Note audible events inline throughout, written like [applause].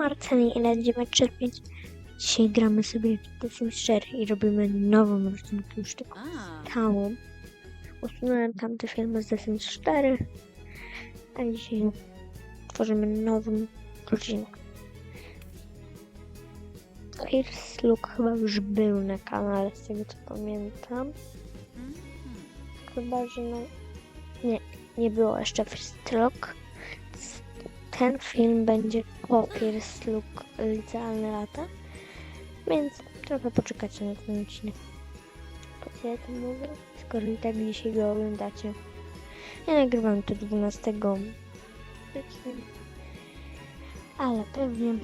marca i będziemy czerpieć. Dzisiaj gramy sobie w The Sims 4 i robimy nową rodzinkę już taką Ah. stałą. Usunąłem tamte filmy z The Sims 4, a dzisiaj tworzymy nową rodzinkę. First Look chyba już był na kanale, z tego co pamiętam. Mhm. Chyba, że no... Nie, nie było jeszcze First Look. Ten film będzie po Look Licealne Lata, więc trochę poczekacie na ten odcinek. Po ja to mówię? Skoro i tak dzisiaj go oglądacie. Ja nagrywam to 12 stycznia, ale pewnie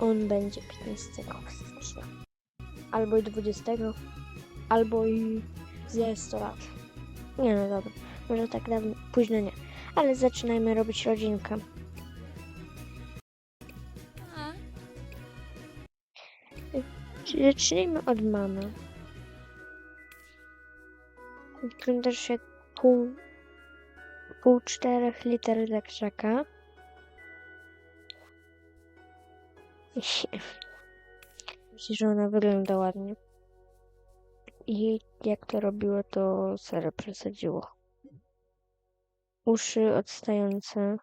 on będzie 15 stycznia. Albo i 20, albo i za 100 lat. Nie no dobra, może tak dawno, późno nie. Ale zaczynajmy robić rodzinkę. Zacznijmy od mamy. Wyglądasz jak pół, pół czterech liter zakrzaka. [laughs] Myślę, że ona wygląda ładnie. I jak to robiło, to serio przesadziło. Uszy odstające.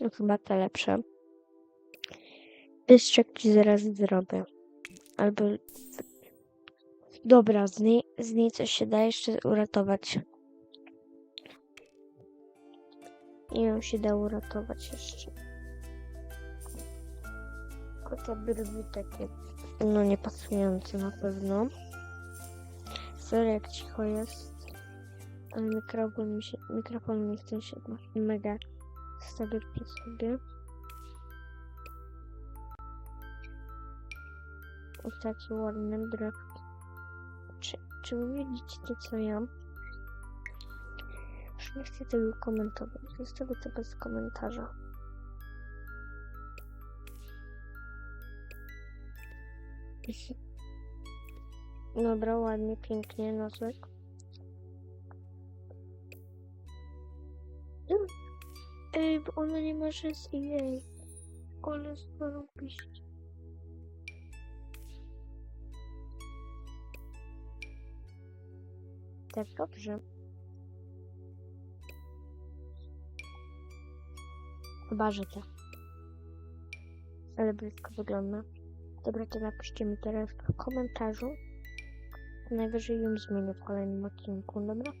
No chyba te lepsze. Bystrzek ci zaraz zrobię. Albo... Dobra, z niej, z niej coś się da jeszcze uratować. I ją się da uratować jeszcze. Tylko te brwi takie, no niepasujące na pewno. Sorry jak cicho jest. Ale mikrofon mi się, mikrofon mi się mega stawiać przed sobie. O takie ładne drewki. Czy, czy widzicie to co ja? Już nie chcę tego komentować. Zostawię to bez komentarza. Dobra, ładnie, pięknie, nosek. Ej, bo ona nie może z jej. Ale zarobiście. Tak dobrze. Chyba, że tak. Ale brzydko wygląda. Dobra, to napiszcie mi teraz w komentarzu. Najwyżej ją zmienię w kolejnym odcinku, dobra?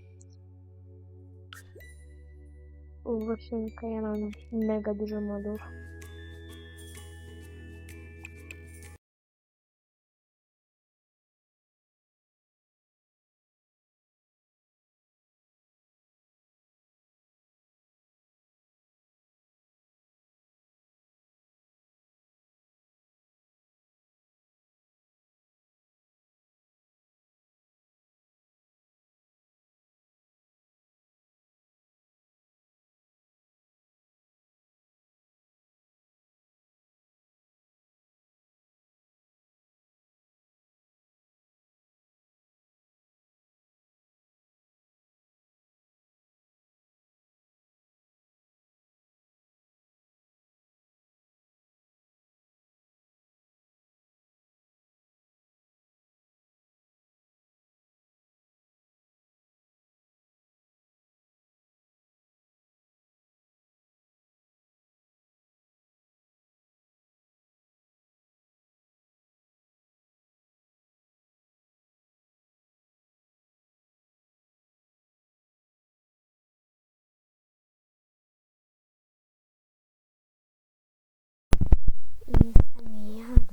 U Wasienka ja mam mega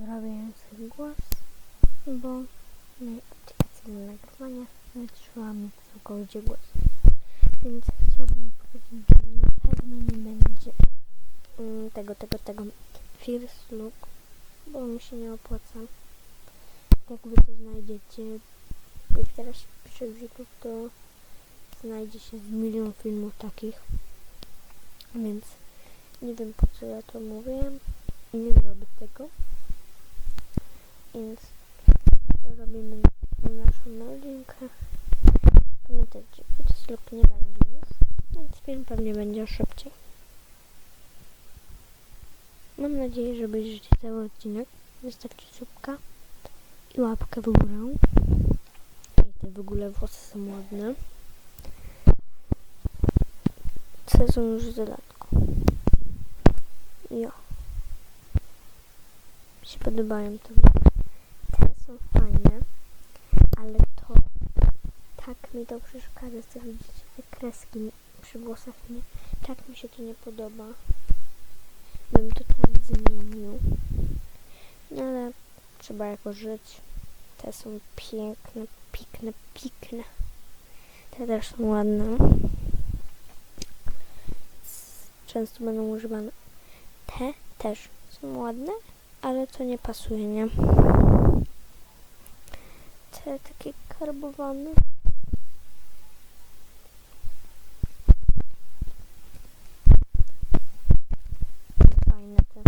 dorobię swój głos, bo na aplikacji do nagrywania wytrzymała mi całkowicie głos. Więc chciałbym powiedzieć, że na pewno nie będzie mm, tego, tego, tego first look, bo mi się nie opłaca. Jak wy to znajdziecie, jak teraz piszę w YouTube, to znajdzie się z milion filmów takich. Więc nie wiem po co ja to mówię nie zrobię tego. Więc robimy naszą rodzinkę. Pamiętajcie, First Look nie będzie już, więc film pewnie będzie szybciej. Mam nadzieję, że obejrzycie cały odcinek. Zostawcie subka i łapkę w górę. I te w ogóle włosy są ładne. Są już w dodatku. Jo. Mi się podobają te Te są fajne, ale to tak mi to przeszkadza. Co widzicie, te kreski przy włosach nie. Tak mi się to nie podoba. Bym to tak zmienił. No ale trzeba jakoś żyć. Te są piękne, pikne, pikne. Te też są ładne. Często będą używane. Te też są ładne, ale to nie pasuje, nie? Te takie karbowane. Fajne te.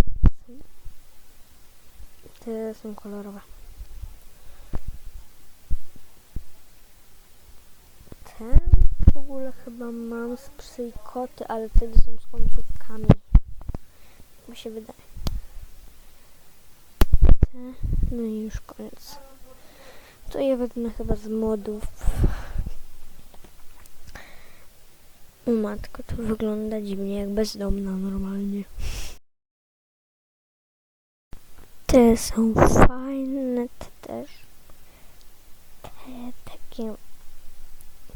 Te są kolorowe. Te w ogóle chyba mam z psy koty, ale wtedy są z końcówkami. Mi się wydaje. No i już koniec. To je wezmę chyba z modów. O matko, to wygląda dziwnie, jak bezdomna normalnie. Te są fajne, te też. Te takie,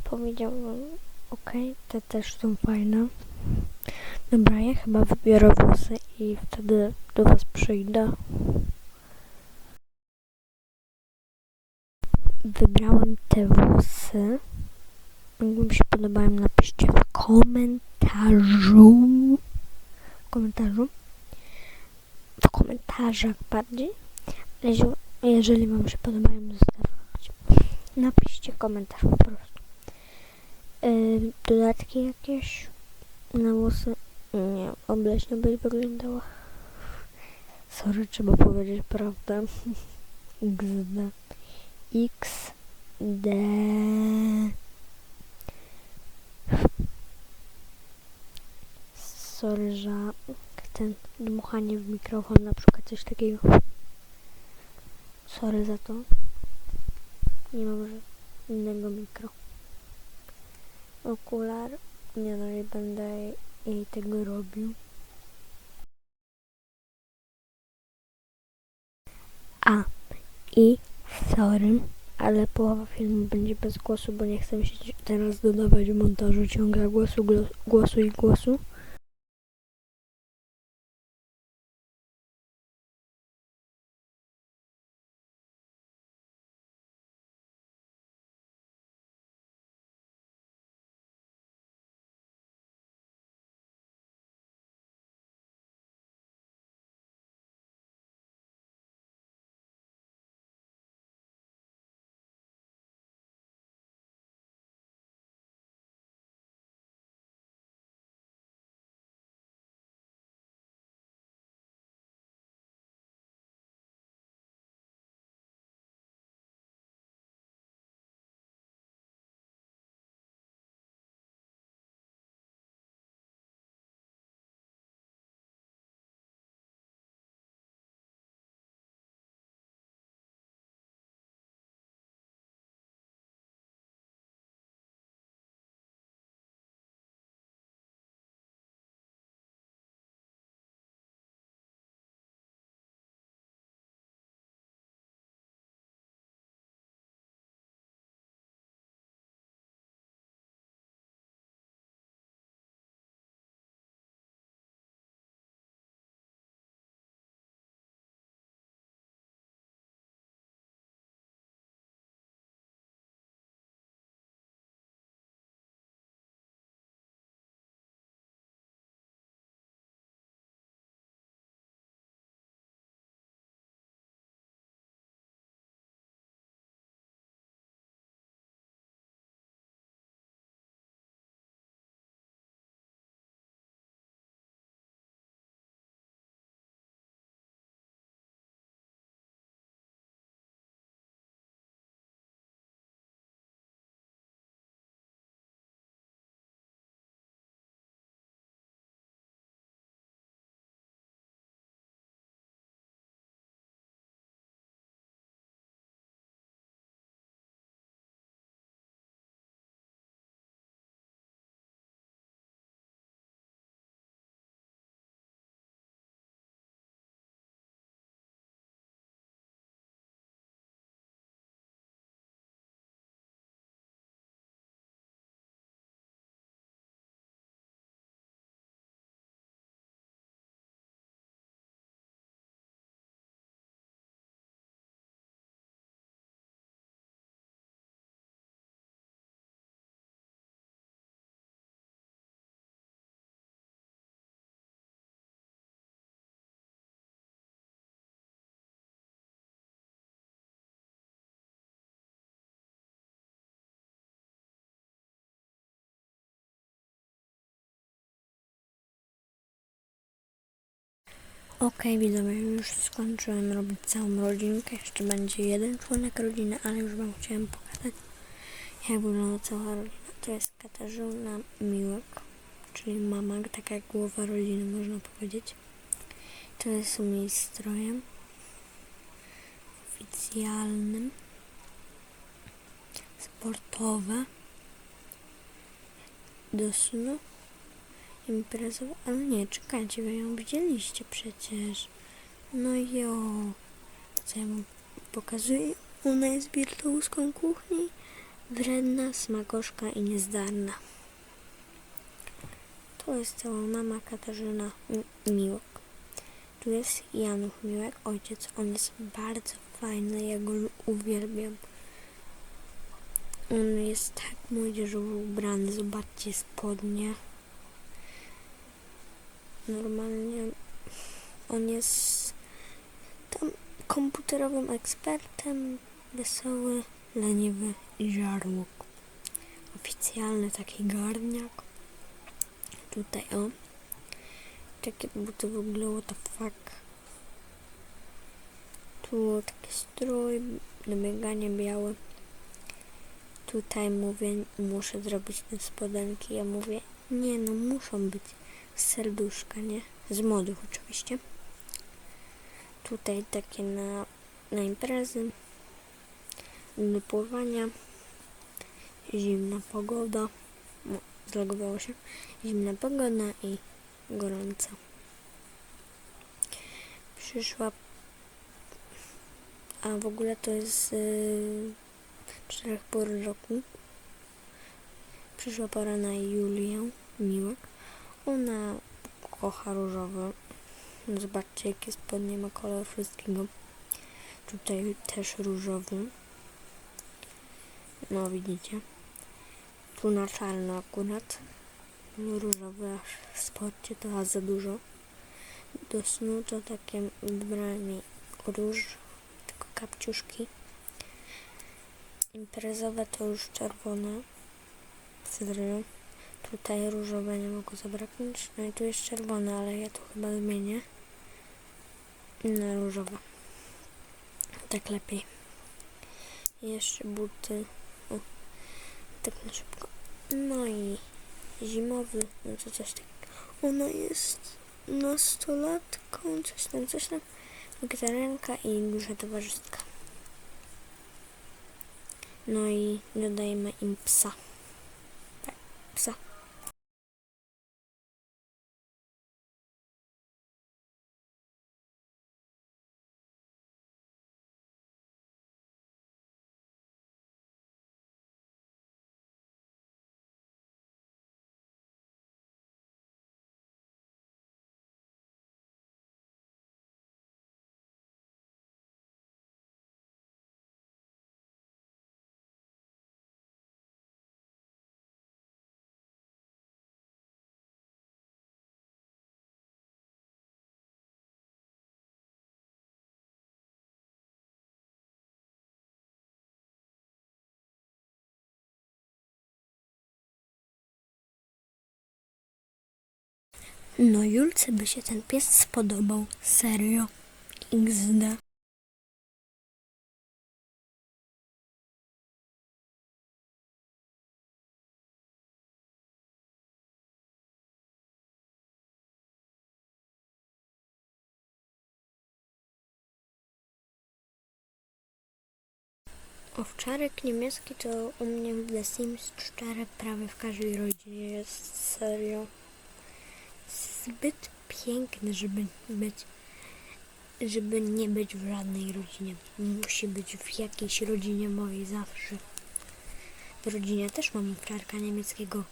powiedziałbym, ok, te też są fajne. Dobra, ja chyba wybiorę włosy i wtedy do was przyjdę. Wybrałam te włosy. Jak wam się podobają, napiszcie w komentarzu. W komentarzu. W komentarzach bardziej. Jeżeli wam się podobają, zostawcie. Napiszcie komentarz po prostu. Yy, dodatki jakieś na włosy? Nie, obleśnie by wyglądała. Sorry, trzeba powiedzieć prawdę. [laughs] XD. XD. Sorry, że ten dmuchanie w mikrofon, na przykład coś takiego. Sorry za to. Nie mam innego mikro. Okular. Nie no, i będę jej tego robił. A, i sorry, ale połowa filmu będzie bez głosu, bo nie chcę się teraz dodawać w montażu ciągle głosu, głosu i głosu. Okej, widzowie, już skończyłem robić całą rodzinkę. Jeszcze będzie jeden członek rodziny, ale już wam chciałem pokazać, jak wygląda cała rodzina. To jest Katarzyna Miłek, czyli mama, taka jak głowa rodziny, można powiedzieć. To jest mnie strojem oficjalnym, sportowe, do snu imprezowa, ale nie, czekajcie, wy ją widzieliście przecież. No jo, co ja wam pokazuję? Ona jest wirtuozką kuchni, wredna, smakoszka i niezdarna. To jest cała mama Katarzyna Mi- Miłek. Tu jest Janusz Miłek, ojciec. On jest bardzo fajny, ja go uwielbiam. On jest tak młodzieżowo ubrany, zobaczcie spodnie. Normalnie on jest tam komputerowym ekspertem, wesoły, leniwy i żarłok. Oficjalny taki garniak. Tutaj o. Takie buty w ogóle, what the fuck. Tu taki strój do biegania biały. Tutaj mówię, muszę zrobić te spodenki. Ja mówię, nie no, muszą być serduszka, nie? Z młodych oczywiście. Tutaj takie na, na imprezy, do pływania, zimna pogoda, no, zlogowało się, zimna pogoda i gorąco. Przyszła, a w ogóle to jest yy, czterech pór roku. Przyszła pora na Julię Miłek. Ona kocha różowy. Zobaczcie, jakie spodnie ma kolor wszystkiego. Tutaj też różowy. No, widzicie. Tu na czarno akurat. Różowy aż w to aż za dużo. Do snu to takie wybrane róż, tylko kapciuszki. Imprezowe to już czerwone. Cydryny. Tutaj różowe nie mogło zabraknąć. No i tu jest czerwone, ale ja tu chyba zmienię na różowe. Tak lepiej. Jeszcze buty. O, tak na szybko. No i zimowy, no to coś tak. Ona jest nastolatką, coś tam, coś tam. Wegetarenka i duża towarzystka. No i dodajemy im psa. Tak, psa. No Julce by się ten pies spodobał. Serio. XD. Owczarek niemiecki to u mnie w The Sims 4 prawie w każdej rodzinie jest serio. Zbyt piękny, żeby być, żeby nie być w żadnej rodzinie. Musi być w jakiejś rodzinie mojej zawsze. W rodzinie też mam owczarka niemieckiego.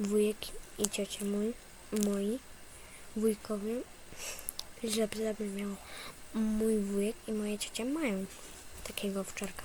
Wujek i ciocia mój, moi, wujkowie. Źle zabrzmiało. Mój wujek i moja ciocia mają takiego owczarka.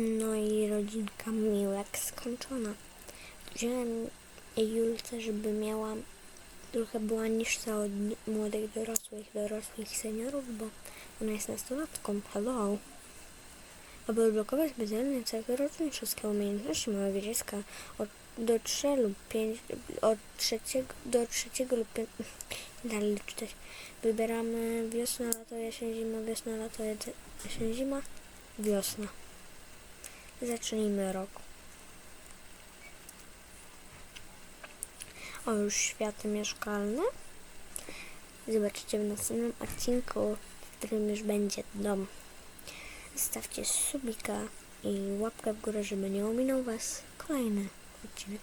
No i rodzinka Miłek skończona. Wziąłem Julce, żeby miała trochę była niższa od młodych dorosłych, dorosłych seniorów, bo ona jest nastolatką. Hello. Aby odblokować specjalne cechy rodzin, wszystkie umiejętności małego dziecka od do 3 lub 5, od trzeciego do trzeciego lub 5, [laughs] dalej czytać. Wybieramy wiosna, lato, jesień, zima, wiosna, lato, jesień, zima, wiosna. Zacznijmy rok. O, już światy mieszkalne. Zobaczycie w następnym odcinku, w którym już będzie dom. Zostawcie subika i łapkę w górę, żeby nie ominął Was kolejny odcinek.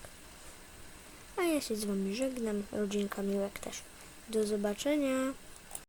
A ja się z Wami żegnam, rodzinka Miłek też. Do zobaczenia.